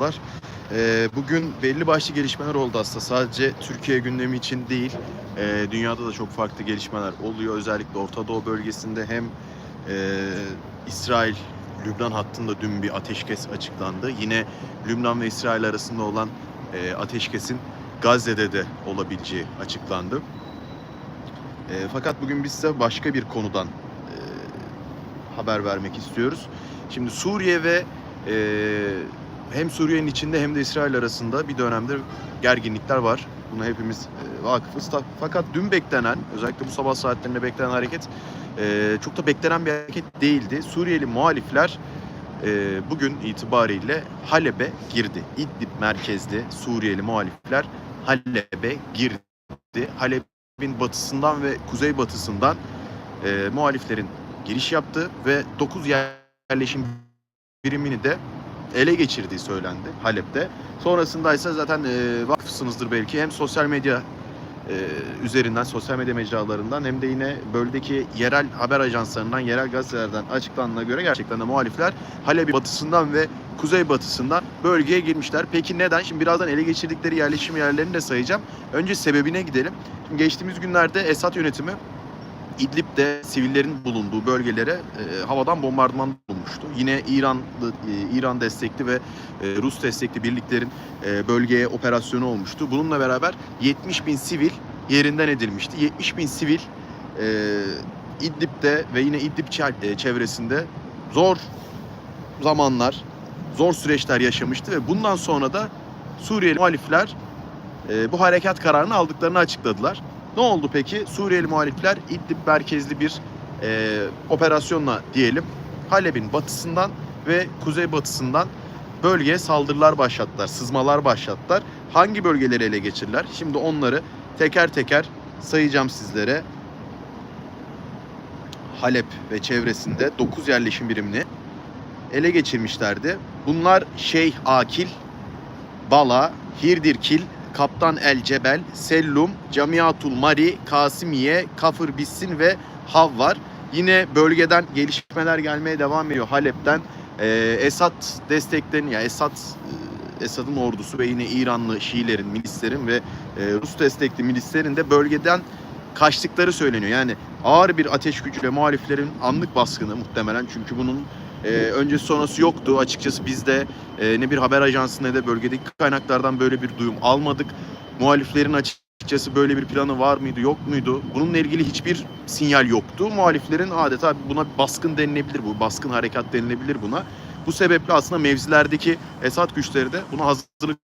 Merhabalar. Ee, bugün belli başlı gelişmeler oldu aslında. Sadece Türkiye gündemi için değil, e, dünyada da çok farklı gelişmeler oluyor. Özellikle Orta Doğu bölgesinde hem e, İsrail Lübnan hattında dün bir ateşkes açıklandı. Yine Lübnan ve İsrail arasında olan ateşkesin Gazze'de de olabileceği açıklandı. Fakat bugün biz size başka bir konudan haber vermek istiyoruz. Şimdi Suriye ve e, hem Suriye'nin içinde hem de İsrail arasında bir dönemde gerginlikler var. Buna hepimiz e, vakıfız. Fakat dün beklenen, özellikle bu sabah saatlerinde beklenen hareket e, çok da beklenen bir hareket değildi. Suriyeli muhalifler e, bugün itibariyle Halep'e girdi. İdlib merkezli Suriyeli muhalifler Halep'e girdi. Halep'in batısından ve kuzeybatısından e, muhaliflerin giriş yaptı ve 9 yerleşim birimini de ele geçirdiği söylendi Halep'te. Sonrasında ise zaten e, vakıfsınızdır belki hem sosyal medya e, üzerinden, sosyal medya mecralarından hem de yine bölgedeki yerel haber ajanslarından, yerel gazetelerden açıklandığına göre gerçekten de muhalifler Halep'in batısından ve kuzeybatısından bölgeye girmişler. Peki neden? Şimdi birazdan ele geçirdikleri yerleşim yerlerini de sayacağım. Önce sebebine gidelim. Şimdi geçtiğimiz günlerde Esad yönetimi İdlib'de sivillerin bulunduğu bölgelere e, havadan bombardıman bulmuştu. Yine İranlı, e, İran destekli ve e, Rus destekli birliklerin e, bölgeye operasyonu olmuştu. Bununla beraber 70 bin sivil yerinden edilmişti. 70 bin sivil e, İdlib'de ve yine İdlib e, çevresinde zor zamanlar, zor süreçler yaşamıştı ve bundan sonra da Suriyeli muhalifler e, bu harekat kararını aldıklarını açıkladılar. Ne oldu peki? Suriyeli muhalifler İdlib merkezli bir e, operasyonla diyelim Halep'in batısından ve kuzeybatısından bölgeye saldırılar başlattılar, sızmalar başlattılar. Hangi bölgeleri ele geçirirler? Şimdi onları teker teker sayacağım sizlere. Halep ve çevresinde 9 yerleşim birimini ele geçirmişlerdi. Bunlar Şeyh Akil, Bala, Hirdirkil, Kaptan El Cebel, Sellum, Camiatul Mari, Kasimiye, Kafır Bissin ve Hav var. Yine bölgeden gelişmeler gelmeye devam ediyor Halep'ten. Ee, Esad desteklerini, ya Esad e, Esad'ın ordusu ve yine İranlı Şiilerin, milislerin ve e, Rus destekli milislerin de bölgeden kaçtıkları söyleniyor. Yani ağır bir ateş gücüyle muhaliflerin anlık baskını muhtemelen çünkü bunun e, öncesi sonrası yoktu. Açıkçası biz de e, ne bir haber ajansı ne de bölgedeki kaynaklardan böyle bir duyum almadık. Muhaliflerin açıkçası böyle bir planı var mıydı yok muydu? Bununla ilgili hiçbir sinyal yoktu. Muhaliflerin adeta buna baskın denilebilir bu. Baskın harekat denilebilir buna. Bu sebeple aslında mevzilerdeki Esad güçleri de buna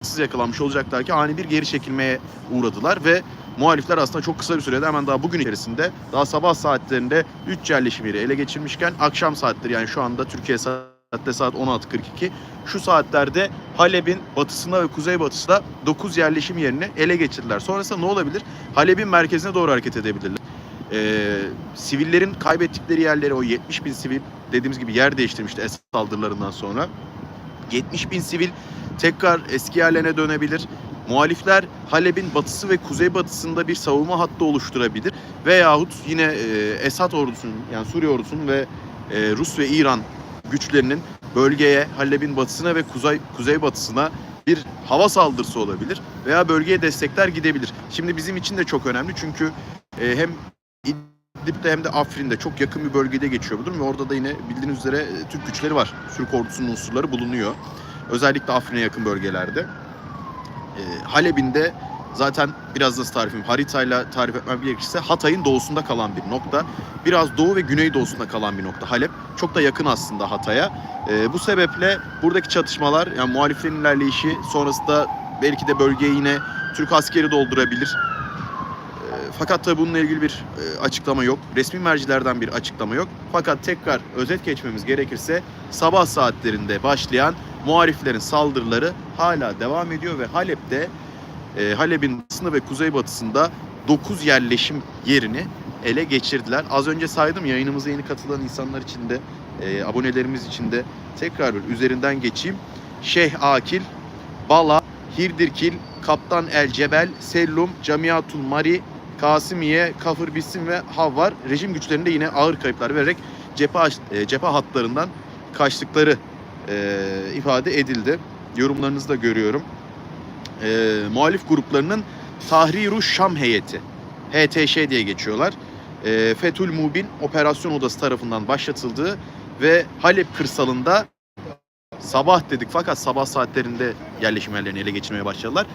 hazırlıksız yakalanmış olacaklar ki ani bir geri çekilmeye uğradılar ve muhalifler aslında çok kısa bir sürede hemen daha bugün içerisinde daha sabah saatlerinde 3 yerleşim yeri ele geçirmişken akşam saatleri yani şu anda Türkiye saatte saat 16.42 şu saatlerde Halep'in batısına ve kuzeybatısına 9 yerleşim yerini ele geçirdiler. Sonrasında ne olabilir? Halep'in merkezine doğru hareket edebilirler. Ee, sivillerin kaybettikleri yerleri o 70 bin sivil dediğimiz gibi yer değiştirmişti Esad saldırılarından sonra. 70 bin sivil tekrar eski yerlerine dönebilir. Muhalifler Halep'in batısı ve kuzeybatısında bir savunma hattı oluşturabilir. Veyahut yine e, Esad ordusunun yani Suriye ordusunun ve e, Rus ve İran güçlerinin bölgeye Halep'in batısına ve kuzey kuzeybatısına bir hava saldırısı olabilir veya bölgeye destekler gidebilir. Şimdi bizim için de çok önemli çünkü e, hem İdlib'de hem de Afrin'de çok yakın bir bölgede geçiyor bu durum ve orada da yine bildiğiniz üzere e, Türk güçleri var. Türk ordusunun unsurları bulunuyor. Özellikle Afrin'e yakın bölgelerde. E, Halep'in de zaten biraz da tarifim haritayla tarif etmem gerekirse Hatay'ın doğusunda kalan bir nokta. Biraz doğu ve güney doğusunda kalan bir nokta Halep. Çok da yakın aslında Hatay'a. E, bu sebeple buradaki çatışmalar yani muhaliflerin ilerleyişi sonrasında belki de bölgeye yine Türk askeri doldurabilir. Fakat tabii bununla ilgili bir e, açıklama yok. Resmi mercilerden bir açıklama yok. Fakat tekrar özet geçmemiz gerekirse sabah saatlerinde başlayan muhaliflerin saldırıları hala devam ediyor ve Halep'te e, Halep'in batısında ve kuzeybatısında 9 yerleşim yerini ele geçirdiler. Az önce saydım yayınımıza yeni katılan insanlar için de e, abonelerimiz için de tekrar bir üzerinden geçeyim. Şeyh Akil, Bala, Hirdirkil, Kaptan El Cebel, Sellum, Camiatul Mari, Kasimiye, Kafır Bissin ve Havvar rejim güçlerinde yine ağır kayıplar vererek cephe, e, cephe hatlarından kaçtıkları e, ifade edildi. yorumlarınızı da görüyorum. Ee, muhalif gruplarının Tahriru Şam heyeti, HTŞ diye geçiyorlar. Ee, Fethül Mubin Operasyon Odası tarafından başlatıldığı ve Halep kırsalında sabah dedik fakat sabah saatlerinde yerleşim yerlerini ele geçirmeye başladılar.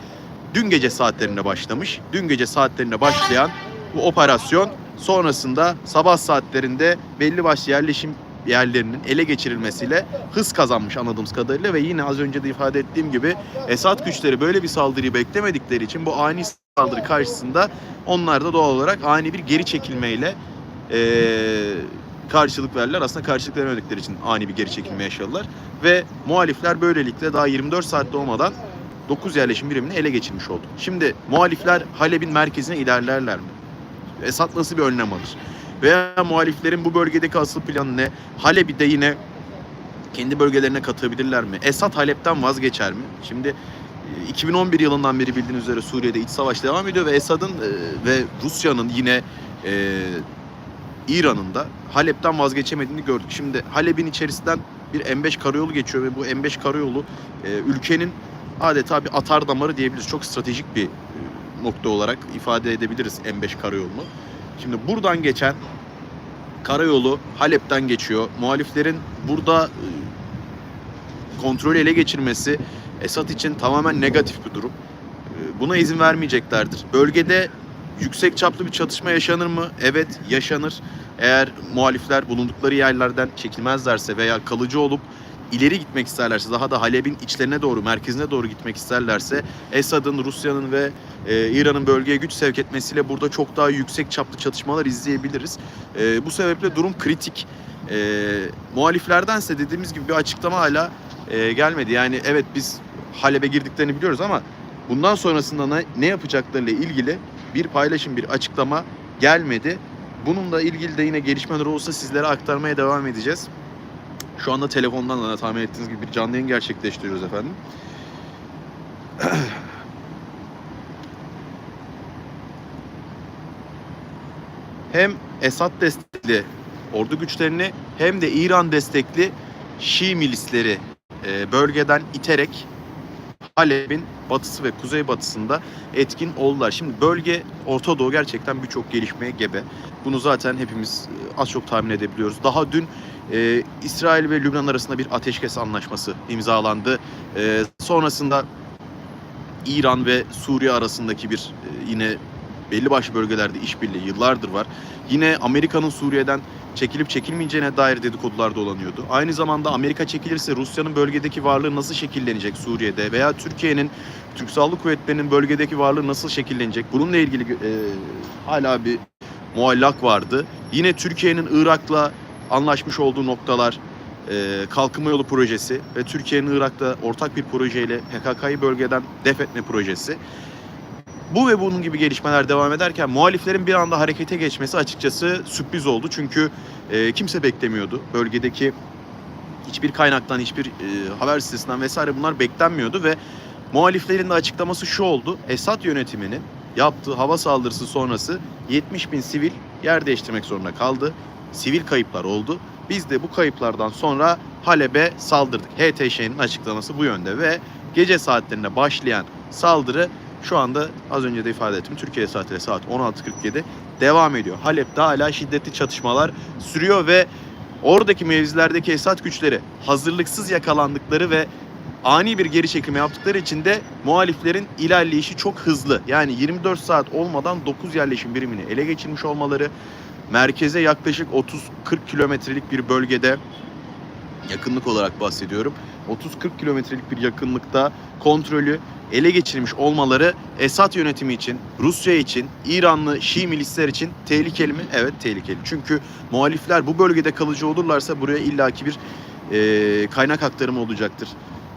Dün gece saatlerinde başlamış. Dün gece saatlerinde başlayan bu operasyon sonrasında sabah saatlerinde belli başlı yerleşim yerlerinin ele geçirilmesiyle hız kazanmış anladığımız kadarıyla ve yine az önce de ifade ettiğim gibi Esad güçleri böyle bir saldırıyı beklemedikleri için bu ani saldırı karşısında onlar da doğal olarak ani bir geri çekilmeyle eee karşılık verdiler. Aslında karşılık veremedikleri için ani bir geri çekilme yaşadılar. Ve muhalifler böylelikle daha 24 saatte olmadan 9 yerleşim birimini ele geçirmiş oldu. Şimdi muhalifler Halep'in merkezine ilerlerler mi? Esad nasıl bir önlem alır? Veya muhaliflerin bu bölgedeki asıl planı ne? Halep'i de yine kendi bölgelerine katabilirler mi? Esad Halep'ten vazgeçer mi? Şimdi e, 2011 yılından beri bildiğiniz üzere Suriye'de iç savaş devam ediyor ve Esad'ın e, ve Rusya'nın yine e, İran'ın da Halep'ten vazgeçemediğini gördük. Şimdi Halep'in içerisinden bir M5 karayolu geçiyor ve bu M5 karayolu e, ülkenin adeta bir atar damarı diyebiliriz. Çok stratejik bir e, nokta olarak ifade edebiliriz M5 karayolunu. Şimdi buradan geçen karayolu Halep'ten geçiyor. Muhaliflerin burada e, kontrolü ele geçirmesi Esad için tamamen negatif bir durum. E, Buna izin vermeyeceklerdir. Bölgede yüksek çaplı bir çatışma yaşanır mı? Evet, yaşanır. Eğer muhalifler bulundukları yerlerden çekilmezlerse veya kalıcı olup ileri gitmek isterlerse, daha da Halep'in içlerine doğru, merkezine doğru gitmek isterlerse Esad'ın, Rusya'nın ve e, İran'ın bölgeye güç sevk etmesiyle burada çok daha yüksek çaplı çatışmalar izleyebiliriz. E, bu sebeple durum kritik. E, muhaliflerdense dediğimiz gibi bir açıklama hala e, gelmedi. Yani evet biz Halep'e girdiklerini biliyoruz ama bundan sonrasında ne, ne yapacaklarıyla ilgili bir paylaşım, bir açıklama gelmedi. Bununla ilgili de yine gelişmeler olursa sizlere aktarmaya devam edeceğiz. Şu anda telefondan da tahmin ettiğiniz gibi bir canlı yayın gerçekleştiriyoruz efendim. hem Esad destekli ordu güçlerini hem de İran destekli Şii milisleri e, bölgeden iterek Halep'in batısı ve kuzeybatısında etkin oldular. Şimdi bölge Orta Doğu gerçekten birçok gelişmeye gebe. Bunu zaten hepimiz e, az çok tahmin edebiliyoruz. Daha dün e, İsrail ve Lübnan arasında bir ateşkes anlaşması imzalandı. E, sonrasında İran ve Suriye arasındaki bir e, yine belli başlı bölgelerde işbirliği yıllardır var. Yine Amerika'nın Suriye'den çekilip çekilmeyeceğine dair dedikodular dolanıyordu. Aynı zamanda Amerika çekilirse Rusya'nın bölgedeki varlığı nasıl şekillenecek Suriye'de veya Türkiye'nin Türk Silahlı Kuvvetleri'nin bölgedeki varlığı nasıl şekillenecek? Bununla ilgili e, hala bir muallak vardı. Yine Türkiye'nin Irak'la anlaşmış olduğu noktalar e, kalkınma yolu projesi ve Türkiye'nin Irak'ta ortak bir projeyle PKK'yı bölgeden def etme projesi. Bu ve bunun gibi gelişmeler devam ederken muhaliflerin bir anda harekete geçmesi açıkçası sürpriz oldu. Çünkü e, kimse beklemiyordu. Bölgedeki hiçbir kaynaktan, hiçbir e, haber sitesinden vesaire bunlar beklenmiyordu ve muhaliflerin de açıklaması şu oldu. Esad yönetiminin yaptığı hava saldırısı sonrası 70 bin sivil yer değiştirmek zorunda kaldı. Sivil kayıplar oldu. Biz de bu kayıplardan sonra Halep'e saldırdık. HTŞ'nin açıklaması bu yönde ve gece saatlerinde başlayan saldırı şu anda az önce de ifade ettim. Türkiye saatiyle saat 16.47 devam ediyor. Halep'te hala şiddetli çatışmalar sürüyor ve oradaki mevzilerdeki Esad güçleri hazırlıksız yakalandıkları ve ani bir geri çekilme yaptıkları için de muhaliflerin ilerleyişi çok hızlı. Yani 24 saat olmadan 9 yerleşim birimini ele geçirmiş olmaları, merkeze yaklaşık 30-40 kilometrelik bir bölgede yakınlık olarak bahsediyorum. 30-40 kilometrelik bir yakınlıkta kontrolü ele geçirmiş olmaları Esad yönetimi için, Rusya için, İranlı Şii milisler için tehlikeli mi? Evet tehlikeli. Çünkü muhalifler bu bölgede kalıcı olurlarsa buraya illaki bir e, kaynak aktarımı olacaktır.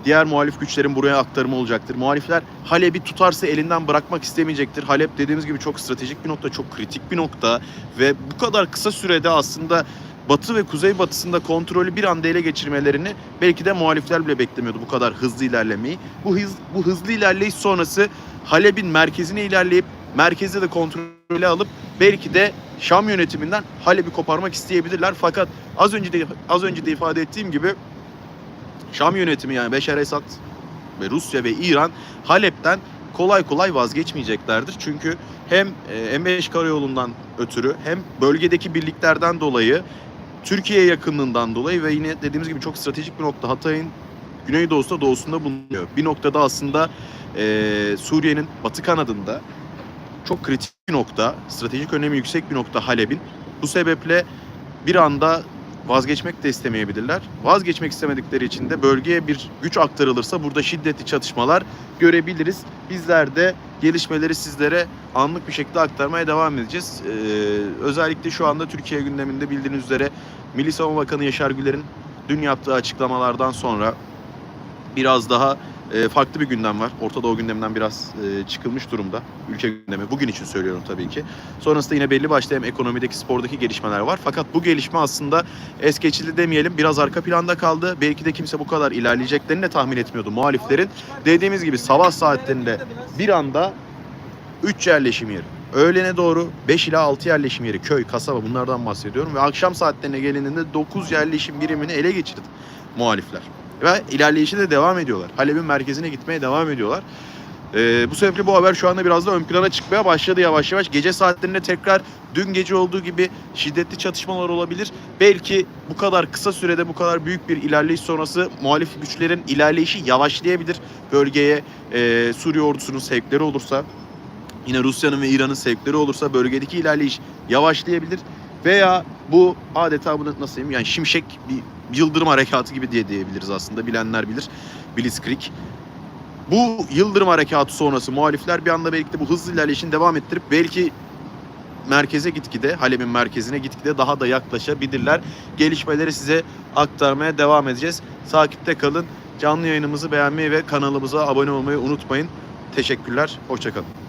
Diğer muhalif güçlerin buraya aktarımı olacaktır. Muhalifler Halep'i tutarsa elinden bırakmak istemeyecektir. Halep dediğimiz gibi çok stratejik bir nokta, çok kritik bir nokta ve bu kadar kısa sürede aslında batı ve kuzey batısında kontrolü bir anda ele geçirmelerini belki de muhalifler bile beklemiyordu bu kadar hızlı ilerlemeyi. Bu hız, bu hızlı ilerleyiş sonrası Halep'in merkezine ilerleyip merkezde de kontrolü alıp belki de Şam yönetiminden Halep'i koparmak isteyebilirler. Fakat az önce de az önce de ifade ettiğim gibi Şam yönetimi yani Beşar Esad ve Rusya ve İran Halep'ten kolay kolay vazgeçmeyeceklerdir. Çünkü hem e, M5 karayolundan ötürü hem bölgedeki birliklerden dolayı Türkiye yakınlığından dolayı ve yine dediğimiz gibi çok stratejik bir nokta Hatay'ın güneydoğusunda doğusunda bulunuyor. Bir noktada aslında e, Suriye'nin batı kanadında çok kritik bir nokta, stratejik önemi yüksek bir nokta Halep'in. Bu sebeple bir anda vazgeçmek de istemeyebilirler. Vazgeçmek istemedikleri için de bölgeye bir güç aktarılırsa burada şiddetli çatışmalar görebiliriz. Bizler de gelişmeleri sizlere anlık bir şekilde aktarmaya devam edeceğiz. Ee, özellikle şu anda Türkiye gündeminde bildiğiniz üzere Milli Savunma Bakanı Yaşar Güler'in dün yaptığı açıklamalardan sonra biraz daha e, farklı bir gündem var. Orta Doğu gündeminden biraz e, çıkılmış durumda. Ülke gündemi. Bugün için söylüyorum tabii ki. Sonrasında yine belli başlı hem ekonomideki, spordaki gelişmeler var. Fakat bu gelişme aslında es geçildi demeyelim. Biraz arka planda kaldı. Belki de kimse bu kadar ilerleyeceklerini de tahmin etmiyordu muhaliflerin. Dediğimiz gibi sabah saatlerinde bir anda 3 yerleşim yeri. Öğlene doğru 5 ila 6 yerleşim yeri, köy, kasaba bunlardan bahsediyorum. Ve akşam saatlerine gelindiğinde 9 yerleşim birimini ele geçirdi muhalifler. Ve ilerleyişe de devam ediyorlar. Halep'in merkezine gitmeye devam ediyorlar. Ee, bu sebeple bu haber şu anda biraz da ön plana çıkmaya başladı yavaş yavaş. Gece saatlerinde tekrar dün gece olduğu gibi şiddetli çatışmalar olabilir. Belki bu kadar kısa sürede bu kadar büyük bir ilerleyiş sonrası muhalif güçlerin ilerleyişi yavaşlayabilir. Bölgeye e, Suriye ordusunun sevkleri olursa yine Rusya'nın ve İran'ın sevkleri olursa bölgedeki ilerleyiş yavaşlayabilir. Veya bu adeta bunu nasıl diyeyim yani şimşek bir yıldırım harekatı gibi diye diyebiliriz aslında bilenler bilir. Blitzkrieg. Bu yıldırım harekatı sonrası muhalifler bir anda belki de bu hızlı ilerleyişini devam ettirip belki merkeze gitgide, Halep'in merkezine gitgide daha da yaklaşabilirler. Gelişmeleri size aktarmaya devam edeceğiz. Takipte kalın. Canlı yayınımızı beğenmeyi ve kanalımıza abone olmayı unutmayın. Teşekkürler. Hoşçakalın.